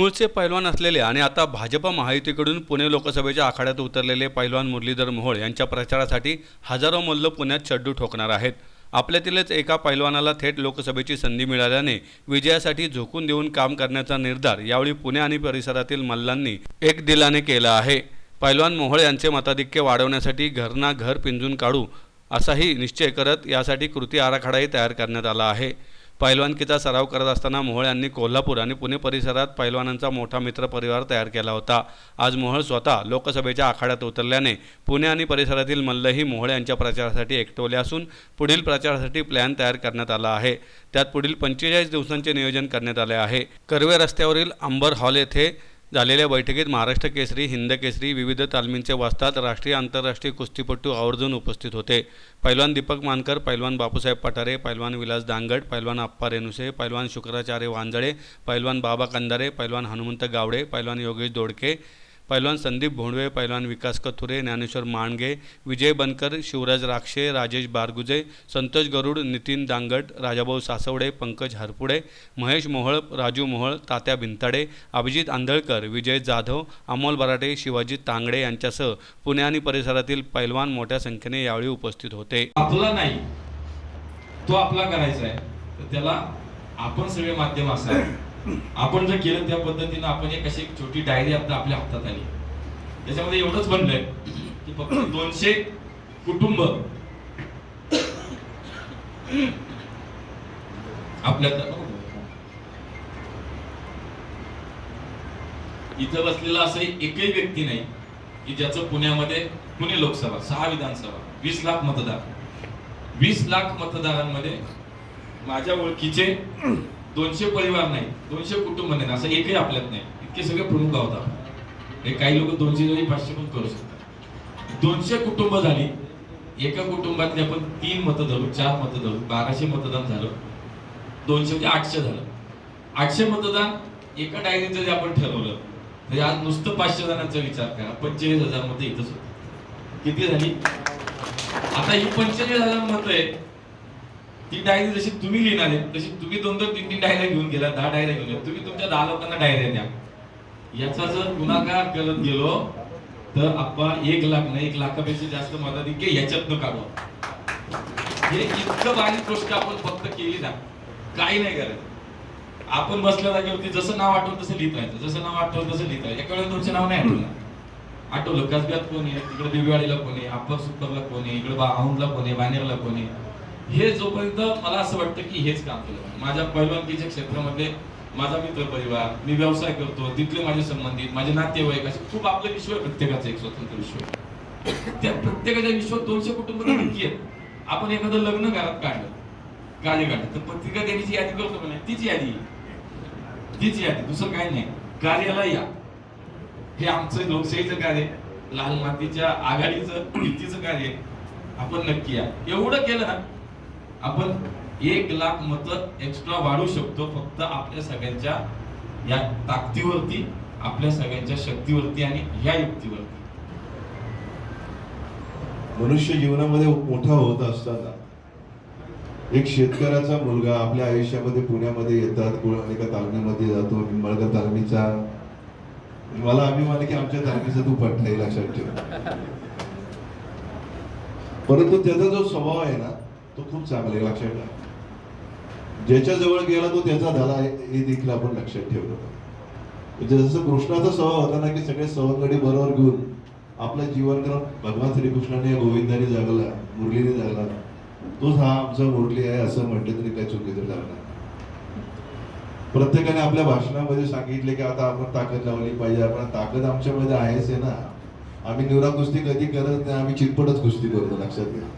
मूळचे पैलवान असलेले आणि आता भाजपा महायुतीकडून पुणे लोकसभेच्या आखाड्यात उतरलेले पैलवान मुरलीधर मोहोळ यांच्या प्रचारासाठी हजारो मल्ल पुण्यात चड्डू ठोकणार आहेत. आपल्यातीलच एका पैलवानाला थेट लोकसभेची संधी मिळाल्याने विजयासाठी झोकून देऊन काम करण्याचा निर्धार यावेळी पुणे आणि परिसरातील मल्लांनी एक दिलाने केला आहे. पैलवान मोहोळ यांचे मताधिक्य वाढवण्यासाठी घरना घर पिंजून काढू असाही निश्चय करत यासाठी कृती आराखडाही तयार करण्यात आला आहे. पैलवानकीचा सराव करत असताना मोहोळ यांनी कोल्हापूर आणि पुणे परिसरात पैलवानांचा मोठा मित्र परिवार तयार केला होता. आज मोहोळ स्वतः लोकसभेच्या आखाड्यात उतरल्याने पुणे आणि परिसरातील मल्लही मोहोळ यांच्या प्रचारासाठी एकटवले असून पुढील प्रचारासाठी प्लॅन तयार करण्यात आला आहे. त्यात पुढील पंचेचाळीस दिवसांचे नियोजन करण्यात आले आहे. कर्वे रस्त्यावरील अंबर हॉल येथे झालेल्या बैठकीत महाराष्ट्र केसरी हिंद केसरी विविध तालमींचे वाचतात राष्ट्रीय आंतरराष्ट्रीय कुस्तीपटू आवर्जून उपस्थित होते. पैलवान दीपक मानकर पैलवान बापूसाहेब पठारे पैलवान विलास दांगड पैलवान आप्पा रेनुसे पैलवान शुक्राचार्य वांजळे पैलवान बाबा कंदारे पैलवान हनुमंत गावडे पैलवान योगेश दोडके पैलवान संदीप भोंडवे पैलवान विकास कथुरे ज्ञानेश्वर मांडगे विजय बनकर शिवराज राक्षे राजेश बारगुजे संतोष गरुड नितीन दांगट राजाभाऊ सासवडे पंकज हरपुडे महेश मोहळ राजू मोहळ तात्या भिंताडे अभिजित आंधळकर विजय जाधव अमोल बराटे शिवाजी तांगडे यांच्यासह पुणे आणि परिसरातील पैलवान मोठ्या संख्येने यावेळी उपस्थित होते. आपला नाही तो आपला करायचा आहे. तर त्याला आपण सगळे माध्यम असावे. आपण जर केलं त्या पद्धतीनं आपण एक अशी एक छोटी डायरी आता आपल्या हातात आली. त्याच्यामध्ये एवढंच बनलंय की फक्त दोनशे कुटुंब आपल्या इथं बसलेला असं एकही व्यक्ती नाही की ज्याचं पुण्यामध्ये पुणे लोकसभा सहा विधानसभा वीस लाख मतदार. वीस लाख मतदारांमध्ये माझ्या ओळखीचे दोनशे परिवार नाही दोनशे कुटुंब नाही असं एकही आपल्यात नाही. इतके सगळे प्रमुख गावतात हे काही लोक दोनशे जरी पाचशे पण करू शकतात. दोनशे कुटुंब झाली एका कुटुंबातले आपण तीन मतं धरू चार मतं धरू बाराशे मतदान झालं दोनशे म्हणजे आठशे झालं. आठशे मतदान एका डायरीचं जरी आपण ठरवलं तरी आज नुसतं पाचशे जणांचा विचार करा पंचेचाळीस हजार मतं इथंच होती. किती झाली? आता ही पंचेचाळीस हजार मतं आहे ती डायरी जशी तुम्ही लिहिणार आहे तशी तुम्ही दोन दोन तीन तीन डायऱ्या घेऊन गेला दहा डायऱ्या घेऊन गेला तुम्ही तुमच्या दहा लोकांना डायऱ्या द्या. याचा जर गुणाकार करत गेलो तर आपण एक लाख नाही एक लाखापेक्षा जास्त मताधिक्य याच्यातनं काढू. हे इतकं बारीक गोष्ट आपण फक्त केली ना काही नाही करायचं आपण बसल्या जागेवरती जसं नाव आठवलं तसं लिहित राहायचं जसं नाव आठवलं तसं लिहित राहायचं. एका वेळेला तुमचं नाव नाही आठवलं. आठवलं कसब्यात कोण आहे तिकडे दिवाळीला कोण आहे अप्पर सुपरला कोण आहे इकडे औंधला कोण आहे बानेरला कोण आहे. हे जोपर्यंत मला असं वाटतं की हेच काम केलं पाहिजे. माझ्या पहिलवानकीच्या क्षेत्रामध्ये माझा मित्र परिवार मी व्यवसाय करतो तिथले माझे संबंधित माझे नातेवाईक असे खूप आपलं विश्व आहे प्रत्येकाचं एक स्वतंत्र विश्व आहे. त्या प्रत्येकाच्या विश्वात दोनशे कुटुंब नक्की आहेत. आपण एखादं लग्न घरात काढलं कार्य काढलं तर पत्रिका देण्याची यादी करतो म्हणे नाही? तीच यादी. तीच यादी दुसरं काही नाही. कार्याला या. हे आमचं लोकशाहीचं कार्य लाल मातीच्या आघाडीचं युतीचं कार्य. आपण नक्की या. एवढं केलं ना आपण एक लाख मत एक्स्ट्रा वाढू शकतो फक्त आपल्या सगळ्यांच्या या ताकदीवरती आपल्या सगळ्यांच्या शक्तीवरती आणि ह्या युक्तीवरती. मनुष्य जीवनामध्ये मोठा होत असताना एक शेतकऱ्याचा मुलगा आपल्या आयुष्यामध्ये पुण्यामध्ये येतात एका तालमीमध्ये जातो निंबाळकर तालमीचा. म्हणजे मला अभिमान आहे की आमच्या तालमीचा तू पट्टा लक्षात ठेव. परंतु त्याचा जो स्वभाव आहे ना तो खूप चांगला आहे लक्षात ठेवा. ज्याच्या जवळ गेला तो त्याचा झाला आहे हे देखील आपण लक्षात ठेवलं. म्हणजे जसं कृष्णाचा स्वभाव होता ना की सगळे सवंगडी बरोबर घेऊन आपलं जीवनक्रम भगवान श्रीकृष्णाने गोविंदाने जगला मुरलीने जागला. तोच हा आमचा मुरली आहे असं म्हटलं तरी काय चुकीचं ठरणार प्रत्येकाने आपल्या भाषणामध्ये सांगितले की आता आपण ताकद लावली पाहिजे आपण ताकद आमच्यामध्ये आहेच आहे ना. आम्ही निवरा कुस्ती कधी करत नाही आम्ही चितपटच कुस्ती करतो लक्षात घ्या.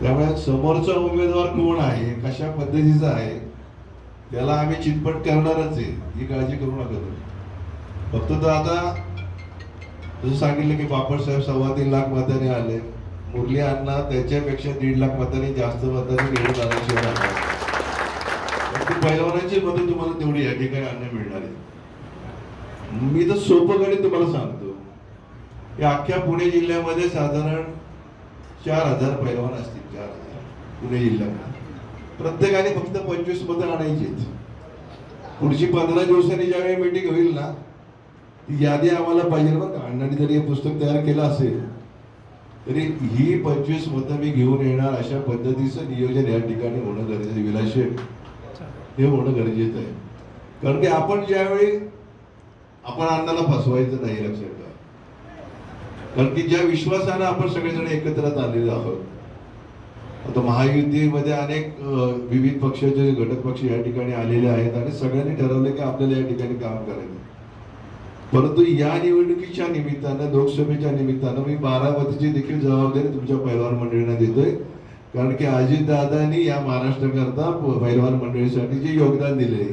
त्यामुळे समोरचा उमेदवार कोण आहे कशा पद्धतीचा आहे त्याला आम्ही चितपट करणारच आहे. ही काळजी करू नका तुम्ही. फक्त तर आता जसं सांगितलं की बापट साहेब सव्वा तीन लाख मताने आले. मुरली अण्णा त्याच्यापेक्षा दीड लाख मताने जास्त मताने निवडून आल्याशिवाय पैलवानाची मतं तुम्हाला तेवढी या ठिकाणी अन्न मिळणार आहे. मी तर सोपं गणित तुम्हाला सांगतो. की अख्ख्या पुणे जिल्ह्यामध्ये साधारण चार हजार पैलवान असतील चार हजार. पुणे जिल्ह्यामध्ये प्रत्येकाने फक्त पंचवीस मतं आणायची पुढची पंधरा दिवसांनी ज्यावेळी मीटिंग होईल ना ती यादी आम्हाला पाहिजे बरं का? अण्णांनी जरी हे पुस्तक तयार केलं असेल तरी ही पंचवीस मतं मी घेऊन येणार अशा पद्धतीचं नियोजन या ठिकाणी होणं गरजेचं आहे. हे होणं गरजेचं आहे. कारण की आपण ज्यावेळी आपण अण्णाला फसवायचं नाही लक्षात ठेवा. कारण की ज्या विश्वासानं आपण सगळेजण एकत्र आलेलो आहोत आता महायुतीमध्ये अनेक विविध पक्षाचे घटक पक्ष या ठिकाणी आलेले आहेत आणि सगळ्यांनी ठरवलं की आपल्याला या ठिकाणी काम करायचं. परंतु या निवडणुकीच्या निमित्तानं लोकसभेच्या निमित्तानं मी बारामतीची देखील जबाबदारी तुमच्या पैलवान मंडळींना देतोय. कारण की अजितदादांनी या महाराष्ट्राकरता पैलवान मंडळीसाठी जे योगदान दिले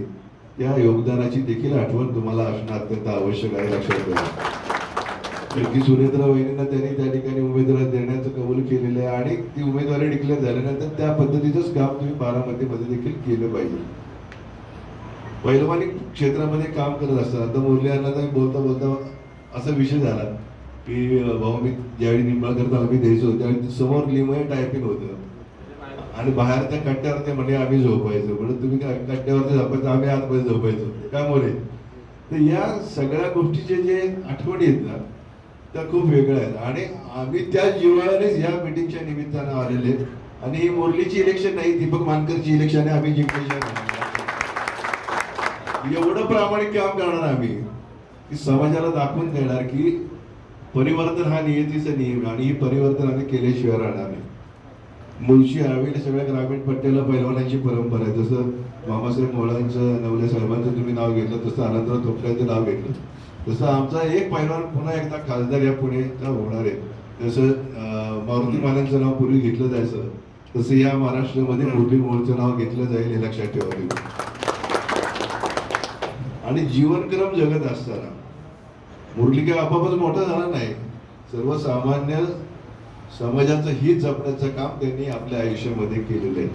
त्या योगदानाची देखील आठवण तुम्हाला असणं अत्यंत आवश्यक आहे लक्षात ठेवा. की सुरेंद्र वहिनींना त्यांनी त्या ठिकाणी उमेदवारी देण्याचं कबूल केलेलं आहे आणि ती उमेदवारी डिक्लेअर झाल्यानंतर त्या पद्धतीचंच काम तुम्ही बारामतीमध्ये देखील केलं पाहिजे. पैलवानी क्षेत्रामध्ये काम करत असताना आता मुरली अण्णांना बोलता बोलता असा विषय झाला की भाऊ मी ज्यावेळी निंबाळकर आम्ही द्यायचो त्यावेळी समोर लिमय टायपिंग होतं. आणि बाहेर त्या कट्ट्यावर ते म्हणे आम्ही झोपायचो. म्हणून तुम्ही काय कट्ट्यावरती झोपायचं आम्ही आतमध्ये झोपायचो. काय तर या सगळ्या गोष्टीचे जे आठवणी आहेत ना त्या खूप वेगळ्या आहेत. आणि आम्ही त्या जिव्हाळ्यानेच या मिटिंगच्या निमित्तानं आलेले आहेत. आणि ही मुरलीची इलेक्शन नाही दीपक मानकरची इलेक्शन आहे. आम्ही जिंकल्याशिवाय एवढं प्रामाणिक काम करणार आम्ही की समाजाला दाखवून देणार की परिवर्तन हा नियतीचा नियम आणि ही परिवर्तन आम्ही केल्याशिवाय राहणार नाही. मुळशी हवेली सगळ्या ग्रामीण पट्ट्याला पैलवानांची परंपरा आहे. जसं मामासाहेब मोळांचं नवले साहेबांचं तुम्ही नाव घेतलं तसं आनंदराव थोपट्यांचं नाव घेतलं. तसं आमचा एक पैलवान पुन्हा एकदा खासदार या पुणेचा होणार आहे? जसं मारुती मानांचं नाव पूर्वी घेतलं जायचं तसं या महाराष्ट्रामध्ये मुरली मोळचं नाव घेतलं जाईल हे लक्षात ठेवा. तुम्ही आणि जीवनक्रम जगत असताना मुरली काय आपापच मोठा झाला नाही. सर्वसामान्य समाजाचं हित जपण्याचं काम त्यांनी आपल्या आयुष्यामध्ये केलेलं आहे.